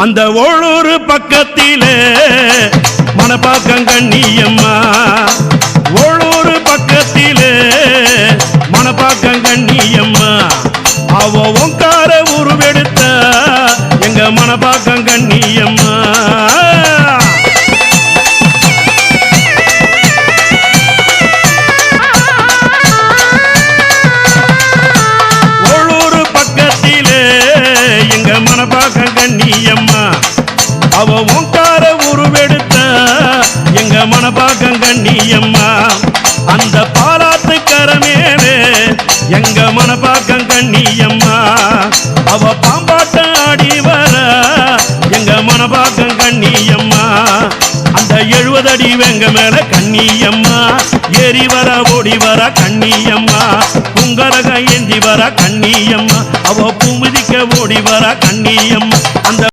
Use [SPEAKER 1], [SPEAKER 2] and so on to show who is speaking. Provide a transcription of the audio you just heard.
[SPEAKER 1] அந்த ஒழுரு பக்கத்திலே மணப்பாக்கம் கண்ணியம்மா. ஓளூர் பக்கத்திலே மணப்பாக்கம் கண்ணியம்மா. அவ உங்கார உருவெடுத்த எங்க மணப்பாக்கம் அவ ஓங்கார உருவெடுத்த. எங்க மணப்பாக்கம் கண்ணியம்மா அந்த பாலாத்து கரமேலே எங்க மணப்பாக்கம் கண்ணியம்மா அவ பாம்பாட்டம் ஆடி வர. எங்க மணப்பாக்கம் கண்ணியம்மா அந்த எழுபது அடி வெங்க மேல கண்ணியம்மா. ஏறி வர ஓடி வர கண்ணியம்மா. உங்கரக ஏந்தி வர கண்ணியம்மா. அவ பூமிதிக்க ஓடி வர கண்ணியம்மா. அந்த